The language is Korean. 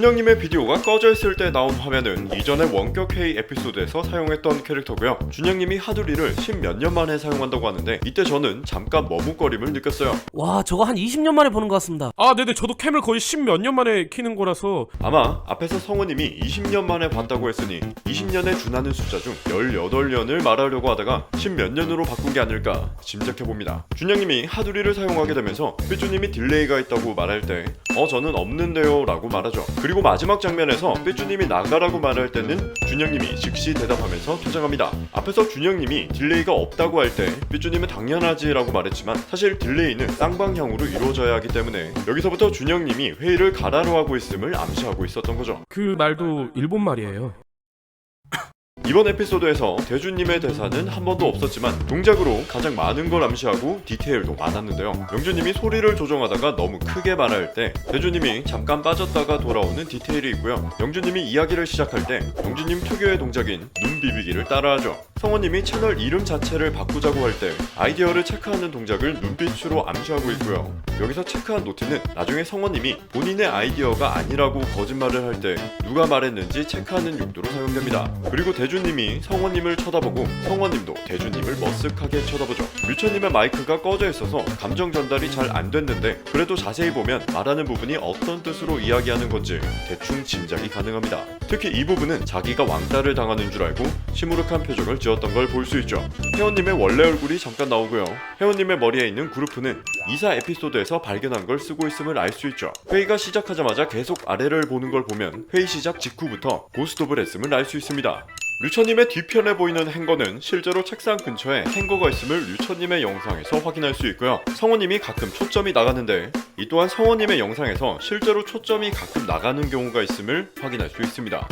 준영님의 비디오가 꺼져 있을 때 나온 화면은 이전의 원격 회의 에피소드에서 사용했던 캐릭터고요. 준영님이 하두리를 십몇 년 만에 사용한다고 하는데 이때 저는 잠깐 머뭇거림을 느꼈어요. 와 저거 한 20년 만에 보는 것 같습니다 아 네네 저도 캠을 거의 십 몇 년 만에 키는 거라서 아마 앞에서 성우님이 20년 만에 봤다고 했으니 20년에 준하는 숫자 중 18년을 말하려고 하다가 10몇 년으로 바꾼 게 아닐까 짐작해 봅니다. 준영님이 하두리를 사용하게 되면서 삐쭈님이 딜레이가 있다고 말할 때 어 저는 없는데요 라고 말하죠. 그리고 마지막 장면에서 삐쭈님이 나가라고 말할 때는 준영님이 즉시 대답하면서 퇴장합니다. 앞에서 준영님이 딜레이가 없다고 할때 삐쭈님은 당연하지 라고 말했지만 사실 딜레이는 쌍방향으로 이루어져야 하기 때문에 여기서부터 준영님이 회의를 가라로 하고 있음을 암시하고 있었던 거죠. 그 말도 일본 말이에요. 이번 에피소드에서 대주님의 대사는 한 번도 없었지만 동작으로 가장 많은 걸 암시하고 디테일도 많았는데요. 영주님이 소리를 조정하다가 너무 크게 말할 때 대주님이 잠깐 빠졌다가 돌아오는 디테일이 있고요. 영주님이 이야기를 시작할 때 영주님 특유의 동작인 눈 비비기를 따라하죠. 성원님이 채널 이름 자체를 바꾸자고 할 때 아이디어를 체크하는 동작을 눈빛으로 암시하고 있고요. 여기서 체크한 노트는 나중에 성원님이 본인의 아이디어가 아니라고 거짓말을 할 때 누가 말했는지 체크하는 용도로 사용됩니다. 그리고 대주님이 성원님을 쳐다보고 성원님도 대주님을 머쓱하게 쳐다보죠. 류천님의 마이크가 꺼져 있어서 감정 전달이 잘 안 됐는데 그래도 자세히 보면 말하는 부분이 어떤 뜻으로 이야기하는 건지 대충 짐작이 가능합니다. 특히 이 부분은 자기가 왕따를 당하는 줄 알고 시무룩한 표정을 지었던 걸 볼 수 있죠. 혜원님의 원래 얼굴이 잠깐 나오고요. 혜원님의 머리에 있는 그루프는 이사 에피소드에서 발견한 걸 쓰고 있음을 알 수 있죠. 회의가 시작하자마자 계속 아래를 보는 걸 보면 회의 시작 직후부터 고스톱을 했음을 알 수 있습니다. 류처님의 뒤편에 보이는 행거는 실제로 책상 근처에 행거가 있음을 류처님의 영상에서 확인할 수 있고요. 성우님이 가끔 초점이 나가는데 이 또한 성우님의 영상에서 실제로 초점이 가끔 나가는 경우가 있음을 확인할 수 있습니다.